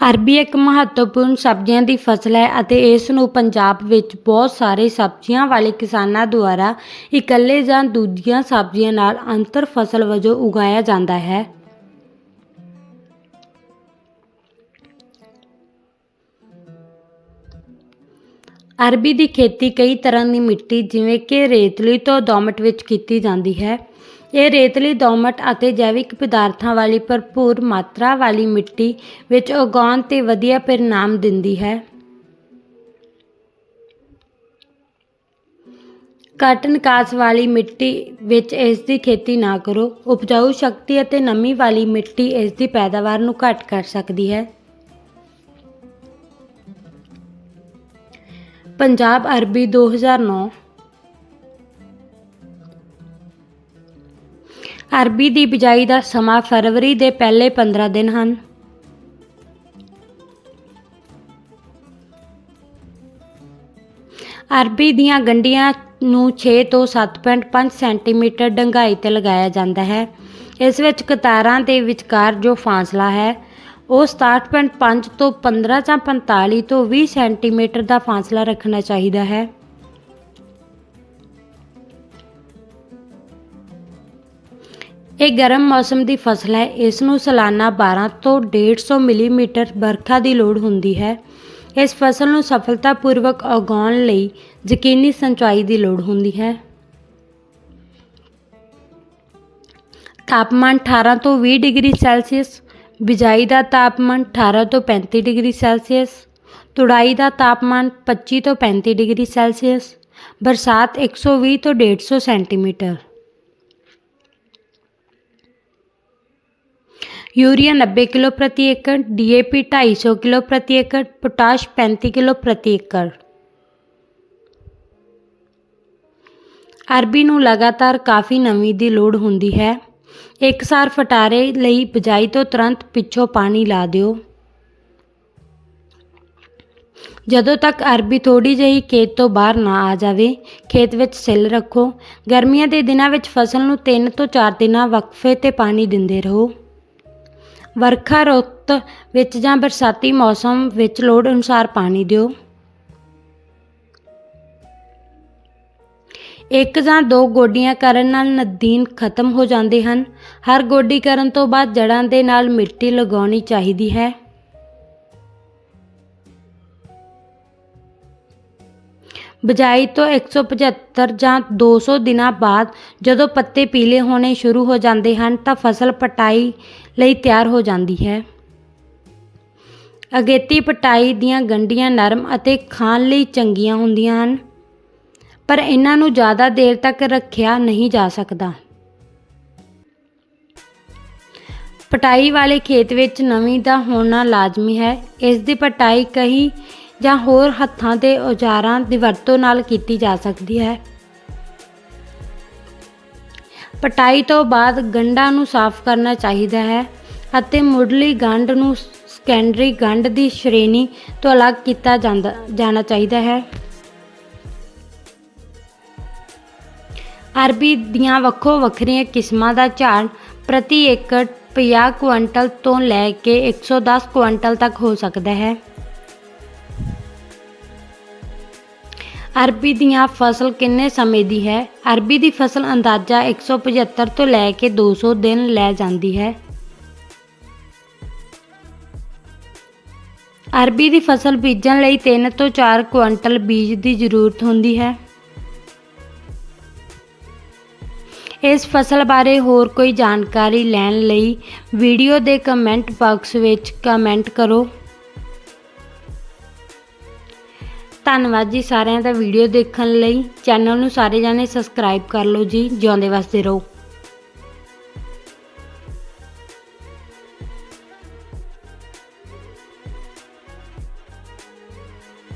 ਅਰਬੀ ਇੱਕ ਮਹੱਤਵਪੂਰਨ ਸਬਜ਼ੀਆਂ ਦੀ ਫਸਲ ਹੈ ਅਤੇ ਇਸ ਨੂੰ ਪੰਜਾਬ ਵਿੱਚ ਬਹੁਤ ਸਾਰੇ ਸਬਜ਼ੀਆਂ ਵਾਲੇ ਕਿਸਾਨਾਂ ਦੁਆਰਾ ਇਕੱਲੇ ਜਾਂ ਦੂਜੀਆਂ ਸਬਜ਼ੀਆਂ ਨਾਲ ਅੰਤਰ ਫਸਲ ਵਜੋਂ ਉਗਾਇਆ ਜਾਂਦਾ ਹੈ। ਅਰਬੀ ਦੀ ਖੇਤੀ ਕਈ ਤਰ੍ਹਾਂ ਦੀ ਮਿੱਟੀ ਜਿਵੇਂ ਕਿ ਰੇਤਲੀ ਤੋਂ ਦੋਮਟ ਵਿੱਚ ਕੀਤੀ ਜਾਂਦੀ ਹੈ। ਇਹ ਰੇਤਲੀ ਦੋਮਟ ਅਤੇ ਜੈਵਿਕ ਪਦਾਰਥਾਂ ਵਾਲੀ ਭਰਪੂਰ ਮਾਤਰਾ ਵਾਲੀ ਮਿੱਟੀ ਵਿੱਚ ਉਗਾਉਣ ਤੇ ਵਧੀਆ ਪਰਿਣਾਮ ਦਿੰਦੀ ਹੈ। ਘੱਟ ਨਿਕਾਸ ਵਾਲੀ ਮਿੱਟੀ ਵਿੱਚ ਇਸ ਦੀ ਖੇਤੀ ਨਾ ਕਰੋ। ਉਪਜਾਊ ਸ਼ਕਤੀ ਅਤੇ ਨਮੀ ਵਾਲੀ ਮਿੱਟੀ ਇਸ ਦੀ ਪੈਦਾਵਾਰ ਨੂੰ ਘੱਟ ਕਰ ਸਕਦੀ ਹੈ। ਪੰਜਾਬ ਅਰਬੀ 2009 ਅਰਬੀ ਦੀ ਬਿਜਾਈ ਦਾ ਸਮਾਂ ਫਰਵਰੀ ਦੇ ਪਹਿਲੇ 15 ਦਿਨ ਹਨ। ਅਰਬੀ ਦੀਆਂ ਗੰਢੀਆਂ ਨੂੰ 6 ਤੋਂ 7.5 ਸੈਂਟੀਮੀਟਰ ਡੰਗਾਈ ਤੇ ਲਗਾਇਆ ਜਾਂਦਾ ਹੈ। ਇਸ ਵਿੱਚ ਕਤਾਰਾਂ ਦੇ ਵਿਚਕਾਰ ਜੋ ਫਾਸਲਾ ਹੈ, ਉਹ 67.5 ਤੋਂ 15 ਜਾਂ 45 ਤੋਂ 20 ਸੈਂਟੀਮੀਟਰ ਦਾ ਫਾਸਲਾ ਰੱਖਣਾ ਚਾਹੀਦਾ ਹੈ। ਇਹ ਗਰਮ ਮੌਸਮ ਦੀ ਫਸਲ ਹੈ। ਇਸ ਨੂੰ ਸਾਲਾਨਾ 12 ਤੋਂ 150 ਮਿਲੀਮੀਟਰ ਬਰਖਾ ਦੀ ਲੋੜ ਹੁੰਦੀ ਹੈ। ਇਸ ਫਸਲ ਨੂੰ ਸਫਲਤਾਪੂਰਵਕ ਉਗਾਉਣ ਲਈ ਯਕੀਨੀ ਸਿੰਚਾਈ ਦੀ ਲੋੜ ਹੁੰਦੀ ਹੈ। ਤਾਪਮਾਨ 18 ਤੋਂ 20 ਡਿਗਰੀ ਸੈਲਸੀਅਸ, ਬਿਜਾਈ ਦਾ ਤਾਪਮਾਨ 18 ਤੋਂ 35 ਡਿਗਰੀ ਸੈਲਸੀਅਸ, ਤੁੜਾਈ ਦਾ ਤਾਪਮਾਨ 25 ਤੋਂ 35 ਡਿਗਰੀ ਸੈਲਸੀਅਸ, ਬਰਸਾਤ 120 ਤੋਂ 150 ਸੈਂਟੀਮੀਟਰ। यूरिया 90 किलो प्रति एकड़ डीएपी 250 किलो प्रति एकड़ पोटाश 35 किलो प्रति एकड़ ਅਰਬੀ ਨੂੰ ਲਗਾਤਾਰ ਕਾਫੀ ਨਮੀ ਦੀ ਲੋੜ ਹੁੰਦੀ ਹੈ ਇੱਕਸਾਰ ਫਟਾਰੇ ਲਈ ਬਿਜਾਈ ਤੋਂ ਤੁਰੰਤ ਪਿੱਛੋਂ ਪਾਣੀ ਲਾ ਦਿਓ ਜਦੋਂ ਤੱਕ ਅਰਬੀ ਥੋੜੀ ਜਿਹੀ ਖੇਤ ਤੋਂ ਬਾਹਰ ਨਾ ਆ ਜਾਵੇ ਖੇਤ ਵਿੱਚ ਸਿੱਲ ਰੱਖੋ ਗਰਮੀਆਂ ਦੇ ਦਿਨਾਂ ਵਿੱਚ ਫਸਲ ਨੂੰ 3 ਤੋਂ 4 ਦਿਨਾਂ ਵਕਫੇ ਤੇ ਪਾਣੀ ਦਿੰਦੇ ਰਹੋ ਵਰਖਾ ਰੁੱਤ ਵਿੱਚ ਜਾਂ ਬਰਸਾਤੀ ਮੌਸਮ ਵਿੱਚ ਲੋੜ ਅਨੁਸਾਰ ਪਾਣੀ ਦਿਓ। ਇੱਕ ਜਾਂ ਦੋ ਗੋਡੀਆਂ ਕਰਨ ਨਾਲ ਨਦੀਨ ਖਤਮ ਹੋ ਜਾਂਦੇ ਹਨ। ਹਰ ਗੋਡੀ ਕਰਨ ਤੋਂ ਬਾਅਦ ਜੜਾਂ ਦੇ ਨਾਲ ਮਿੱਟੀ ਲਗਾਉਣੀ ਚਾਹੀਦੀ ਹੈ। ਬਿਜਾਈ ਤੋਂ 175 ਜਾਂ 200 ਦਿਨਾਂ ਬਾਅਦ ਜਦੋਂ ਪੱਤੇ ਪੀਲੇ ਹੋਣੇ ਸ਼ੁਰੂ ਹੋ ਜਾਂਦੇ ਹਨ ਤਾਂ ਫਸਲ ਪਟਾਈ ਲਈ ਤਿਆਰ ਹੋ ਜਾਂਦੀ ਹੈ। ਅਗੇਤੀ ਪਟਾਈ ਦੀਆਂ ਗੰਢੀਆਂ ਨਰਮ ਅਤੇ ਖਾਣ ਲਈ ਚੰਗੀਆਂ ਹੁੰਦੀਆਂ ਹਨ, ਪਰ ਇਹਨਾਂ ਨੂੰ ਜ਼ਿਆਦਾ ਦੇਰ ਤੱਕ ਰੱਖਿਆ ਨਹੀਂ ਜਾ ਸਕਦਾ। ਪਟਾਈ ਵਾਲੇ ਖੇਤ ਵਿੱਚ ਨਵੀਂ ਦਾ ਹੋਣਾ ਲਾਜ਼ਮੀ ਹੈ। ਇਸ ਦੀ ਪਟਾਈ ਕਈ ਜਾਂ ਹੋਰ ਹੱਥਾਂ ਦੇ ਔਜ਼ਾਰਾਂ ਦੀ ਵਰਤੋਂ ਨਾਲ ਕੀਤੀ ਜਾ ਸਕਦੀ ਹੈ। ਪਟਾਈ ਤੋਂ ਬਾਅਦ ਗੰਢਾਂ ਨੂੰ ਸਾਫ਼ ਕਰਨਾ ਚਾਹੀਦਾ ਹੈ ਅਤੇ ਮੁੱਢਲੀ ਗੰਢ ਨੂੰ ਸੈਕੰਡਰੀ ਗੰਢ ਦੀ ਸ਼੍ਰੇਣੀ ਤੋਂ ਅਲੱਗ ਕੀਤਾ ਜਾਂਦਾ, ਜਾਣਾ ਚਾਹੀਦਾ ਹੈ। ਅਰਬੀ ਦੀਆਂ ਵੱਖੋ ਵੱਖਰੀਆਂ ਕਿਸਮਾਂ ਦਾ ਝਾੜ ਪ੍ਰਤੀ ਏਕੜ 50 ਕੁਇੰਟਲ ਤੋਂ ਲੈ ਕੇ 110 ਕੁਇੰਟਲ ਤੱਕ ਹੋ ਸਕਦਾ ਹੈ। ਅਰਬੀ ਦੀਆਂ ਫਸਲ ਕਿੰਨੇ ਸਮੇਂ ਦੀ ਹੈ? ਅਰਬੀ ਦੀ ਫਸਲ ਅੰਦਾਜ਼ਾ 175 ਤੋਂ ਲੈ ਕੇ 200 ਦਿਨ ਲੈ ਜਾਂਦੀ ਹੈ। ਅਰਬੀ ਦੀ ਫਸਲ ਬੀਜਣ ਲਈ 3 ਤੋਂ 4 ਕੁਇੰਟਲ ਬੀਜ ਦੀ ਜ਼ਰੂਰਤ ਹੁੰਦੀ ਹੈ। ਇਸ ਫਸਲ ਬਾਰੇ ਹੋਰ ਕੋਈ ਜਾਣਕਾਰੀ ਲੈਣ ਲਈ ਵੀਡੀਓ ਦੇ ਕਮੈਂਟ ਬਾਕਸ ਵਿੱਚ ਕਮੈਂਟ ਕਰੋ। ਧੰਨਵਾਦ ਜੀ ਸਾਰਿਆਂ ਦਾ ਵੀਡੀਓ ਦੇਖਣ ਲਈ। ਚੈਨਲ ਨੂੰ ਸਾਰੇ ਜਾਣੇ ਸਬਸਕ੍ਰਾਈਬ ਕਰ ਲਓ ਜੀ। ਜਿਉਂਦੇ ਵਸਦੇ ਰਹੋ।